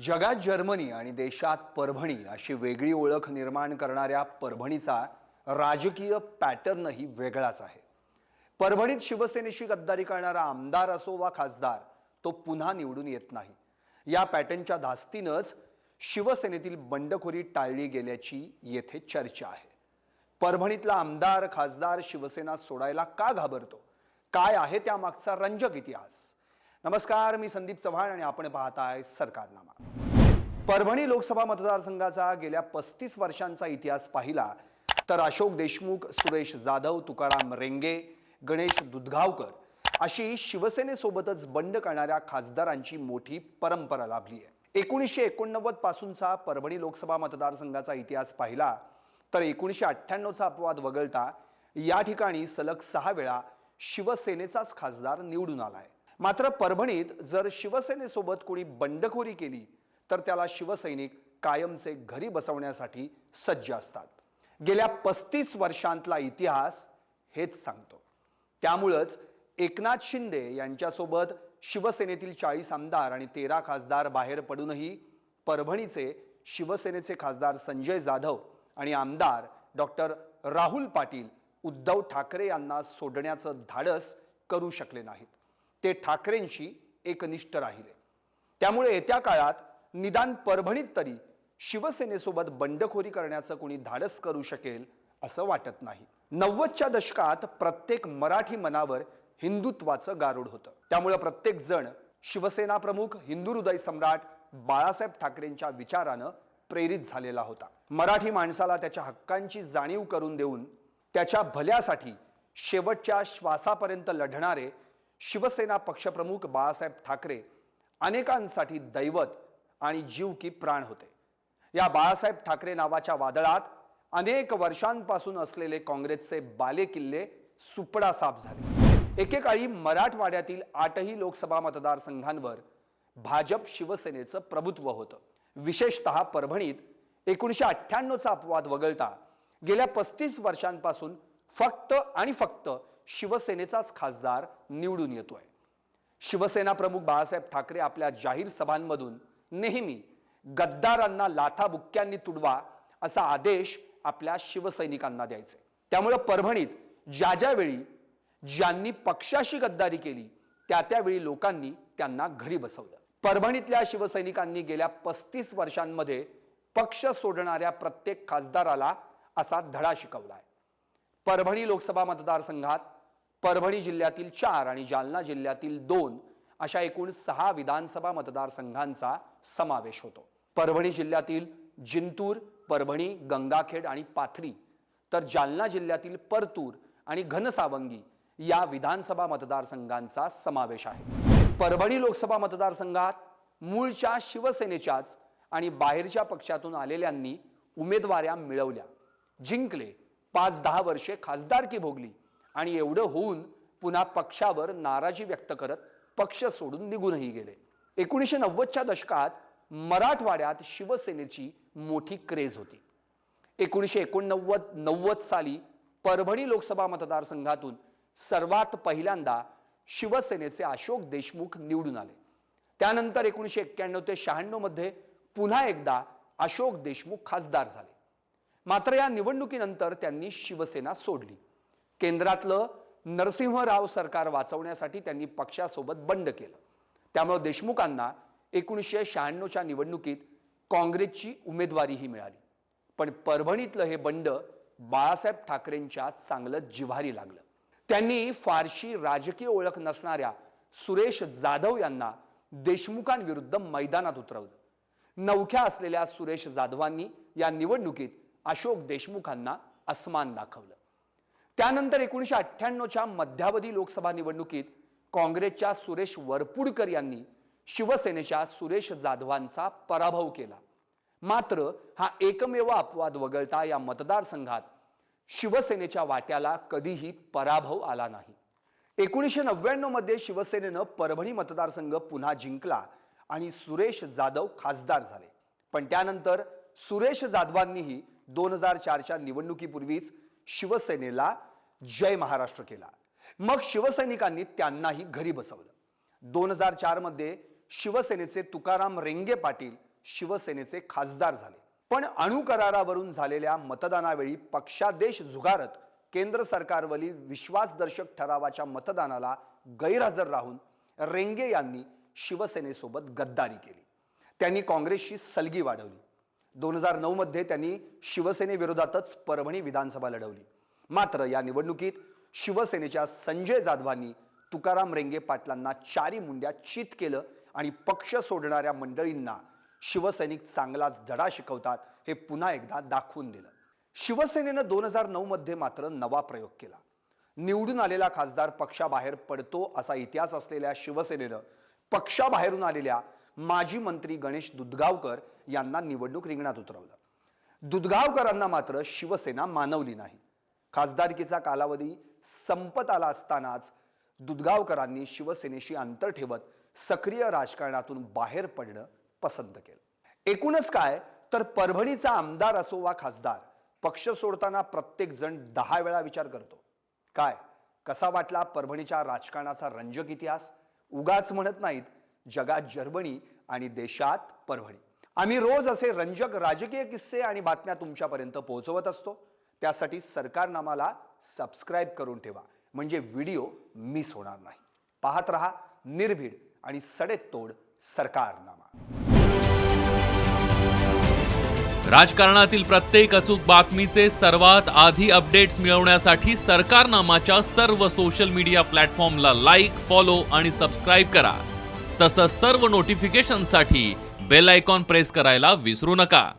जगात जर्मनी आणि देशात परभणी अशी वेगळी ओळख निर्माण करणाऱ्या परभणीचा राजकीय पॅटर्नही वेगळाच आहे. परभणीत शिवसेनेशी गद्दारी करणारा आमदार असो वा खासदार तो पुन्हा निवडून येत नाही. या पॅटर्नच्या धास्तीनंच शिवसेनेतील बंडखोरी टाळली गेल्याची येथे चर्चा आहे. परभणीतला आमदार खासदार शिवसेना सोडायला का घाबरतो? काय आहे त्यामागचा रंजक इतिहास? नमस्कार मी संदीप चव्हाण आणि आपण पाहताय सरकारनामा. परभणी लोकसभा मतदारसंघाचा गेल्या पस्तीस वर्षांचा इतिहास पाहिला तर अशोक देशमुख सुरेश जाधव तुकाराम रेंगे गणेश दुधगावकर अशी शिवसेनेसोबतच बंड करणाऱ्या खासदारांची मोठी परंपरा लाभली आहे. एकोणीसशे एकोणनव्वद पासूनचा परभणी लोकसभा मतदारसंघाचा इतिहास पाहिला तर एकोणीसशे अठ्ठ्याण्णवचा अपवाद वगळता या ठिकाणी सलग सहा वेळा शिवसेनेचाच खासदार निवडून आलाय. मात्र परभणीत जर शिवसेनेसोबत कोणी बंडखोरी केली तर त्याला शिवसैनिक कायमचे घरी बसवण्यासाठी सज्ज असतात. गेल्या पस्तीस वर्षांतला इतिहास हेच सांगतो. त्यामुळंच एकनाथ शिंदे यांच्यासोबत शिवसेनेतील चाळीस आमदार आणि तेरा खासदार बाहेर पडूनही परभणीचे शिवसेनेचे खासदार संजय जाधव आणि आमदार डॉक्टर राहुल पाटील उद्धव ठाकरे यांना सोडण्याचं धाडस करू शकले नाहीत. ते ठाकरेंशी एकनिष्ठ राहिले. त्यामुळे येत्या काळात निदान परभणीत तरी शिवसेनेसोबत बंडखोरी करण्याचं कोणी धाडस करू शकेल असं वाटत नाही. नव्वदच्या दशकात प्रत्येक मराठी मनावर हिंदुत्वाचं गारुड होतं. त्यामुळे प्रत्येक जण शिवसेना प्रमुख हिंदू हृदय सम्राट बाळासाहेब ठाकरेंच्या विचारानं प्रेरित झालेला होता. मराठी माणसाला त्याच्या हक्कांची जाणीव करून देऊन त्याच्या भल्यासाठी शेवटच्या श्वासापर्यंत लढणारे शिवसेना पक्षप्रमुख बाळासाहेब ठाकरे अनेकांसाठी दैवत आणि जीव की प्राण होते. या बाळासाहेब ठाकरे नावाच्या वादळात अनेक वर्षांपासून असलेले काँग्रेसचे बालेकिल्ले सुपडासाप झाले. एकेकाळी मराठवाड्यातील आठही लोकसभा मतदारसंघांवर भाजप शिवसेनेचं प्रभुत्व होतं. विशेषतः परभणीत एकोणीसशे अठ्ठ्याण्णवचा अपवाद वगळता गेल्या पस्तीस वर्षांपासून फक्त आणि फक्त शिवसेनेचाच खासदार निवडून येतोय. शिवसेना प्रमुख बाळासाहेब ठाकरे आपल्या जाहीर सभांमधून नेहमी गद्दारांना लाथाबुक्क्यांनी तुडवा असा आदेश आपल्या शिवसैनिकांना द्यायचे. त्यामुळे परभणीत ज्या ज्यावेळी ज्यांनी पक्षाशी गद्दारी केली त्या त्यावेळी लोकांनी त्यांना घरी बसवलं. परभणीतल्या शिवसैनिकांनी गेल्या पस्तीस वर्षांमध्ये पक्ष सोडणाऱ्या प्रत्येक खासदाराला असा धडा शिकवलाय. परभणी लोकसभा मतदारसंघात परभणी जिल्ह्यातील चार आणि जालना जिल्ह्यातील दोन अशा एकूण सहा विधानसभा मतदारसंघांचा समावेश होतो. परभणी जिल्ह्यातील जिंतूर परभणी गंगाखेड आणि पाथरी तर जालना जिल्ह्यातील परतूर आणि घनसावंगी या विधानसभा मतदारसंघांचा समावेश आहे. परभणी लोकसभा मतदारसंघात मूळच्या शिवसेनेच्याच आणि बाहेरच्या पक्षातून आलेल्यांनी उमेदवाऱ्या मिळवल्या. जिंकले पाच दहा वर्षे खासदारकी भोगली. आणि एवढं होऊन पुन्हा पक्षावर नाराजी व्यक्त करत पक्ष सोडून निघूनही गेले. एकोणीसशे नव्वदच्या दशकात मराठवाड्यात शिवसेनेची मोठी क्रेज होती. एकोणीसशे एकोणनव्वद नव्वद साली परभणी लोकसभा मतदारसंघातून सर्वात पहिल्यांदा शिवसेनेचे अशोक देशमुख निवडून आले. त्यानंतर एकोणीसशे एक्क्याण्णव ते शहाण्णवमध्ये पुन्हा एकदा अशोक देशमुख खासदार झाले. मात्र या निवडणुकीनंतर त्यांनी शिवसेना सोडली. केंद्रातलं नरसिंहराव सरकार वाचवण्यासाठी त्यांनी पक्षासोबत बंड केलं. त्यामुळे देशमुखांना एकोणीसशे शहाण्णवच्या निवडणुकीत काँग्रेसची उमेदवारीही मिळाली. पण परभणीतलं हे बंड बाळासाहेब ठाकरेंच्या चांगलं जिव्हारी लागलं. त्यांनी फारशी राजकीय ओळख नसणाऱ्या सुरेश जाधव यांना देशमुखांविरुद्ध मैदानात उतरवलं. नवख्या असलेल्या सुरेश जाधवांनी या निवडणुकीत अशोक देशमुखांना अस्मान दाखवलं. त्यानंतर एकोणीसशे अठ्ठ्याण्णवच्या मध्यावधी लोकसभा निवडणुकीत काँग्रेसच्या सुरेश वरपुडकर यांनी शिवसेनेच्या सुरेश जाधवांचा पराभव केला. मात्र हा एकमेव अपवाद वगळता या मतदारसंघात शिवसेनेच्या वाट्याला कधीही पराभव आला नाही. एकोणीसशे नव्याण्णवमध्ये शिवसेनेनं परभणी मतदारसंघ पुन्हा जिंकला आणि सुरेश जाधव खासदार झाले. पण त्यानंतर सुरेश जाधवांनीही दोन हजार चारच्या निवडणुकीपूर्वीच शिवसेनेला जय महाराष्ट्र केला. मग शिवसैनिकांनी त्यांनाही घरी बसवलं. दोन हजार चारमध्ये शिवसेनेचे तुकाराम रेंगे पाटील शिवसेनेचे खासदार झाले. पण अणुकरारावरून झालेल्या मतदानावेळी पक्षादेश झुगारत केंद्र सरकारवरील विश्वासदर्शक ठरावाच्या मतदानाला गैरहजर राहून रेंगे यांनी शिवसेनेसोबत गद्दारी केली. त्यांनी काँग्रेसची सलगी वाढवली. दोन हजार नऊ मध्ये त्यांनी शिवसेनेविरोधातच परभणी विधानसभा लढवली. मात्र या निवडणुकीत शिवसेनेच्या संजय जाधवांनी तुकाराम रेंगे पाटलांना चारी मुंड्या चित केलं आणि पक्ष सोडणाऱ्या मंडळींना शिवसैनिक चांगलाच धडा शिकवतात हे पुन्हा एकदा दाखवून दिलं. शिवसेनेनं दोन हजार नऊमध्ये मात्र नवा प्रयोग केला. निवडून आलेला खासदार पक्षाबाहेर पडतो असा इतिहास असलेल्या शिवसेनेनं पक्षाबाहेरून आलेल्या माजी मंत्री गणेश दुधगावकर यांना निवडणूक रिंगणात उतरवलं. दुधगावकरांना मात्र शिवसेना मानवली नाही. खासदारकीचा कालावधी संपत आला असतानाच दुधगावकरांनी शिवसेनेशी अंतर ठेवत सक्रिय राजकारणातून बाहेर पडणं पसंत केलं. एकूणच काय तर परभणीचा आमदार असो वा खासदार पक्ष सोडताना प्रत्येक जण दहा वेळा विचार करतो. काय? कसा वाटला परभणीच्या राजकारणाचा रंजक इतिहास? उगाच म्हणत नाहीत जगात जर्मनी आणि देशात परभणी. आम्ही रोज असे रंजक राजकीय किस्से आणि बातम्या तुमच्यापर्यंत पोहोचवत असतो. त्यासाठी सरकारनामाला सबस्क्राईब करून ठेवा. म्हणजे व्हिडिओ मिस होणार नाही. पाहत रहा निर्भीड आणि सडेतोड सरकारनामा. राजकारणातील प्रत्येक अचूक बातमीचे सर्वात आधी अपडेट्स मिळवण्यासाठी सरकारनामाच्या सर्व सोशल मीडिया प्लॅटफॉर्मला लाईक फॉलो आणि सबस्क्राईब करा. तसंच सर्व नोटिफिकेशनसाठी बेल आयकॉन प्रेस करायला विसरू नका.